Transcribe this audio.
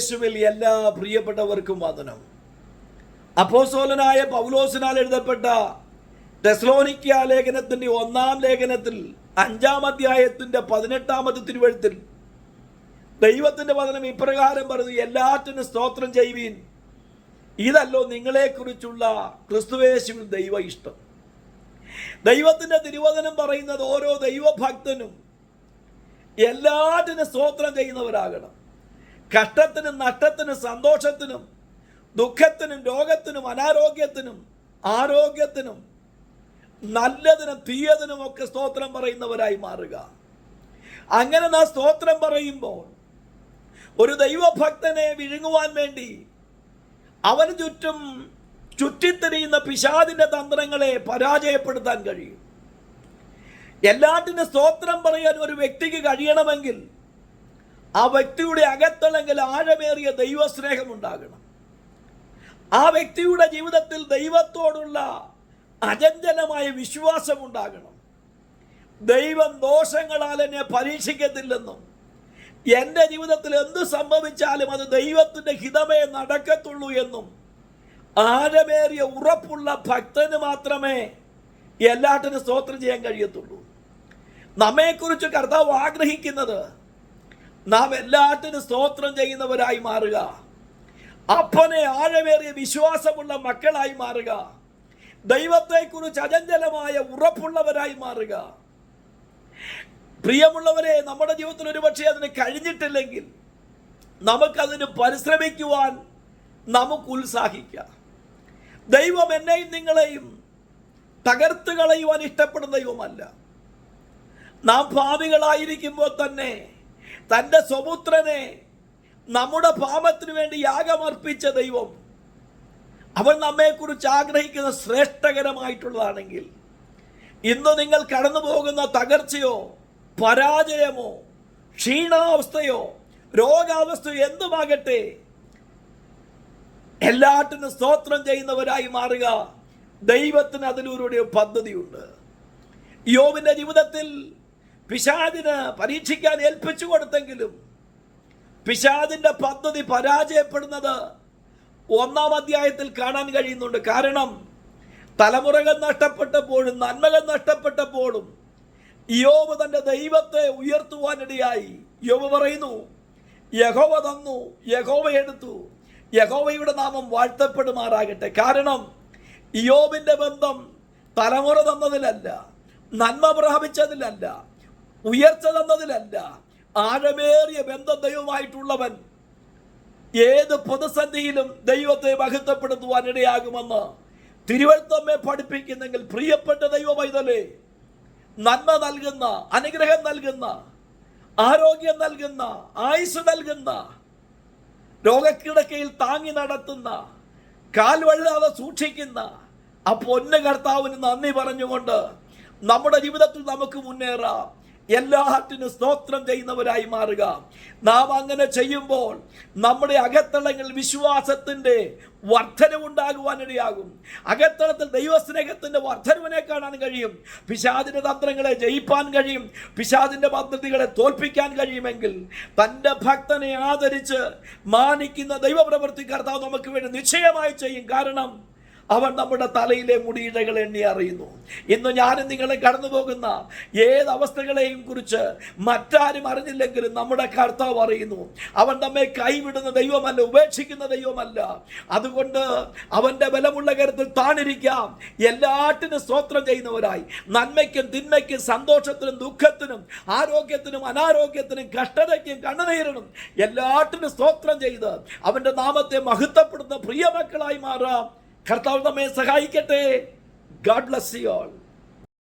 ക്രിസ്തുവേശുവിൽ എല്ലാ പ്രിയപ്പെട്ടവർക്കും വന്ദനം അപ്പോസോലനായ പൗലോസിനാൽ എഴുതപ്പെട്ട ടെസ്ലോനിക്ക ലേഖനത്തിന്റെ ഒന്നാം ലേഖനത്തിൽ അഞ്ചാം അധ്യായത്തിന്റെ പതിനെട്ടാമത്തെ തിരുവഴുത്തിൽ ദൈവത്തിന്റെ വചനം ഇപ്രകാരം പറഞ്ഞു എല്ലാറ്റിനും സ്തോത്രം ചെയ്യുവീൻ. ഇതല്ലോ നിങ്ങളെക്കുറിച്ചുള്ള ക്രിസ്തുവേശുവിൽ ദൈവ ഇഷ്ടം ദൈവത്തിന്റെ തിരുവചനം പറയുന്നത് ഓരോ ദൈവഭക്തനും എല്ലാറ്റിനും സ്തോത്രം ചെയ്യുന്നവരാകണം. കഷ്ടത്തിനും നഷ്ടത്തിനും സന്തോഷത്തിനും ദുഃഖത്തിനും രോഗത്തിനും അനാരോഗ്യത്തിനും ആരോഗ്യത്തിനും നല്ലതിനും തീയതിനും ഒക്കെ സ്തോത്രം പറയുന്നവരായി മാറുക. അങ്ങനെ നാം സ്തോത്രം പറയുമ്പോൾ ഒരു ദൈവഭക്തനെ വിഴുങ്ങുവാൻ വേണ്ടി അവന് ചുറ്റും ചുറ്റിത്തിരിയുന്ന പിശാദിന്റെ തന്ത്രങ്ങളെ പരാജയപ്പെടുത്താൻ കഴിയും. എല്ലാറ്റിനും സ്തോത്രം പറയാൻ ഒരു വ്യക്തിക്ക് കഴിയണമെങ്കിൽ ആ വ്യക്തിയുടെ അകത്തളങ്കിൽ ആഴമേറിയ ദൈവസ്നേഹം ഉണ്ടാകണം. ആ വ്യക്തിയുടെ ജീവിതത്തിൽ ദൈവത്തോടുള്ള അചഞ്ചലമായ വിശ്വാസം ഉണ്ടാകണം. ദൈവം ദോഷങ്ങളാൽ എന്നെ പരീക്ഷിക്കത്തില്ലെന്നും എന്റെ ജീവിതത്തിൽ എന്ത് സംഭവിച്ചാലും അത് ദൈവത്തിന്റെ ഹിതമേ നടക്കത്തുള്ളൂ എന്നും ആഴമേറിയ ഉറപ്പുള്ള ഭക്തന് മാത്രമേ എല്ലാറ്റിനും സ്തോത്രം ചെയ്യാൻ കഴിയത്തുള്ളൂ. നമ്മെക്കുറിച്ച് കർത്താവ് ആഗ്രഹിക്കുന്നത് നാം എല്ലാത്തിനും സ്തോത്രം ചെയ്യുന്നവരായി മാറുക. അപ്പനെ ആഴമേറിയ വിശ്വാസമുള്ള മക്കളായി മാറുക. ദൈവത്തെക്കുറിച്ച് അചഞ്ചലമായ ഉറപ്പുള്ളവരായി മാറുക. പ്രിയമുള്ളവരെ നമ്മുടെ ജീവിതത്തിൽ ഒരുപക്ഷെ അതിന് കഴിഞ്ഞിട്ടില്ലെങ്കിൽ നമുക്കതിന് പരിശ്രമിക്കുവാൻ നമുക്ക് ഉത്സാഹിക്കാം. ദൈവം എന്നെയും നിങ്ങളെയും തകർത്ത് കളയുവാൻ ഇഷ്ടപ്പെടുന്ന ദൈവമല്ല. നാം ഭാവികളായിരിക്കുമ്പോൾ തന്നെ തന്റെ സ്വപുത്രനെ നമ്മുടെ പാപത്തിനു വേണ്ടി യാഗമർപ്പിച്ച ദൈവം. അവൻ നമ്മെക്കുറിച്ച് ആഗ്രഹിക്കുന്ന ശ്രേഷ്ഠകരമായിട്ടുള്ളതാണെങ്കിൽ ഇന്ന് നിങ്ങൾ കടന്നു പോകുന്ന തകർച്ചയോ പരാജയമോ ക്ഷീണാവസ്ഥയോ രോഗാവസ്ഥയോ എന്തുമാകട്ടെ എല്ലാറ്റിനും സ്തോത്രം ചെയ്യുന്നവരായി മാറുക. ദൈവത്തിന് അതിലൂടെ പദ്ധതിയുണ്ട്. യോവിന്റെ ജീവിതത്തിൽ പിശാദിന് പരീക്ഷിക്കാൻ ഏൽപ്പിച്ചു കൊടുത്തെങ്കിലും പിശാദിന്റെ പദ്ധതി പരാജയപ്പെടുന്നത് ഒന്നാം അധ്യായത്തിൽ കാണാൻ കഴിയുന്നുണ്ട്. കാരണം തലമുറകൾ നഷ്ടപ്പെട്ടപ്പോഴും നന്മകൾ നഷ്ടപ്പെട്ടപ്പോഴും യോബ് തന്റെ ദൈവത്തെ ഉയർത്തുവാനിടയായി. യോബ് പറയുന്നു യഹോവ തന്നു യഹോവ എടുത്തു യഹോവയുടെ നാമം വാഴ്ത്തപ്പെടുമാറാകട്ടെ. കാരണം യോബിന്റെ ബന്ധം തലമുറ തന്നതിലല്ല നന്മ പ്രാപിച്ചതിലല്ല ഉയർച്ച തന്നതിലല്ല ആഴമേറിയ ബന്ധം ദൈവമായിട്ടുള്ളവൻ ഏത് പ്രതിസന്ധിയിലും ദൈവത്തെ മഹത്വപ്പെടുത്തുവാൻ ഇടയാകുമെന്ന് തിരുവഴുത്തമ്മെ പഠിപ്പിക്കുന്നെങ്കിൽ പ്രിയപ്പെട്ട ദൈവമൈതലേ നന്മ നൽകുന്ന അനുഗ്രഹം നൽകുന്ന ആരോഗ്യം നൽകുന്ന ആയുസ് നൽകുന്ന രോഗക്കിടക്കയിൽ താങ്ങി നടത്തുന്ന കാൽവഴുതാതെ സൂക്ഷിക്കുന്ന ആ പൊന്ന കർത്താവിന് നന്ദി പറഞ്ഞുകൊണ്ട് നമ്മുടെ ജീവിതത്തിൽ നമുക്ക് മുന്നേറാം. എല്ലാറ്റിനും സ്തോത്രം ചെയ്യുന്നവരായി മാറുക. നാം അങ്ങനെ ചെയ്യുമ്പോൾ നമ്മുടെ അകത്തളങ്ങൾ വിശ്വാസത്തിന്റെ വർധനവുണ്ടാകുവാനിടയാകും അകത്തളത്തിൽ ദൈവസ്നേഹത്തിന്റെ വർധനവിനെ കാണാൻ കഴിയും. പിശാദിന്റെ തന്ത്രങ്ങളെ ജയിപ്പാൻ കഴിയും. പിശാദിന്റെ പദ്ധതികളെ തോൽപ്പിക്കാൻ കഴിയുമെങ്കിൽ തന്റെ ഭക്തനെ ആദരിച്ച് മാനിക്കുന്ന ദൈവപ്രവൃത്തി കർത്താവ് നമുക്ക് വേണ്ടി നിശ്ചയമായി ചെയ്യും. കാരണം അവൻ നമ്മുടെ തലയിലെ മുടിയിഴകൾ എണ്ണി അറിയുന്നു. ഇന്ന് ഞാനും നിങ്ങളെ കടന്നു പോകുന്ന ഏത് അവസ്ഥകളെയും കുറിച്ച് മറ്റാരും അറിഞ്ഞില്ലെങ്കിലും നമ്മുടെ കർത്താവ് അറിയുന്നു. അവൻ നമ്മെ കൈവിടുന്ന ദൈവമല്ല ഉപേക്ഷിക്കുന്ന ദൈവമല്ല. അതുകൊണ്ട് അവന്റെ ബലമുള്ള കരുത്തിൽ താണിരിക്കാം. എല്ലാറ്റിനും സ്തോത്രം ചെയ്യുന്നവരായി. നന്മയ്ക്കും തിന്മയ്ക്കും സന്തോഷത്തിനും ദുഃഖത്തിനും ആരോഗ്യത്തിനും അനാരോഗ്യത്തിനും കഷ്ടതയ്ക്കും കണ്ണുനീരിനും എല്ലാറ്റിനും സ്തോത്രം ചെയ്ത് അവന്റെ നാമത്തെ മഹത്വപ്പെടുന്ന പ്രിയമക്കളായി മാറാം. കർത്താവ് നമ്മെ സഹായിക്കട്ടെ ഗാഡ് ബ്ലസ് യു ഓൾ